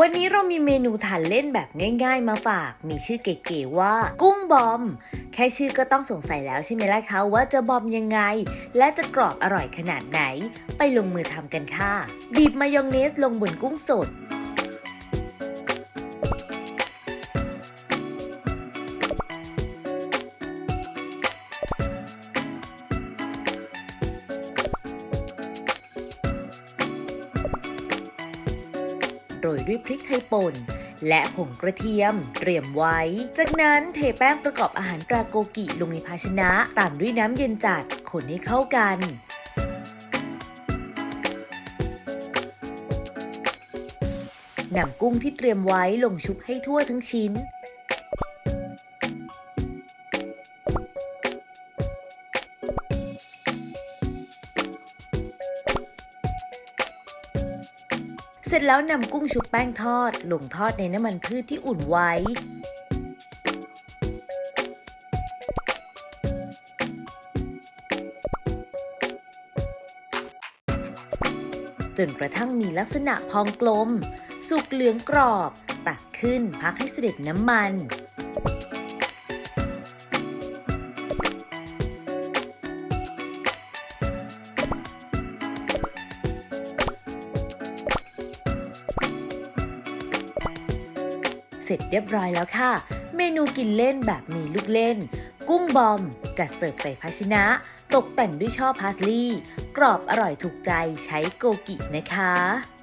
วันนี้เรามีเมนูทานเล่นแบบง่าย ๆ มาฝาก มีชื่อเก๋ๆว่า กุ้งบอม แค่ชื่อก็ต้องสงสัยแล้วใช่ไหมล่ะคะว่าจะบอมยังไง และจะกรอบอร่อยขนาดไหน ไปลงมือทำกันค่ะบีบมายองเนสลงบนกุ้งสด รยด้วยพริกไทยป่น และผงกระเทียม เตรียมไว้ จากนั้นเทแป้งประกอบอาหารปลาโกกิลงในภาชนะ ตามด้วยน้ำเย็นจัดคนให้เข้ากันนำกุ้งที่เตรียมไว้ลงชุบให้ทั่วทั้งชิ้น เสร็จแล้วนำกุ้งชุบแป้งทอด ลงทอดในน้ำมันพืชที่อุ่นไว้ จนกระทั่งมีลักษณะพองกลม สุกเหลืองกรอบ ตักขึ้นพักให้เสด็จน้ำมัน เสร็จเรียบร้อยแล้วค่ะ เมนูกินเล่นแบบมีลูกเล่น กุ้งบอม จัดเสิร์ฟใส่ภาชนะ ตกแต่งด้วยช่อพาสลีย์กรอบอร่อยถูกใจใช้โกกินะคะ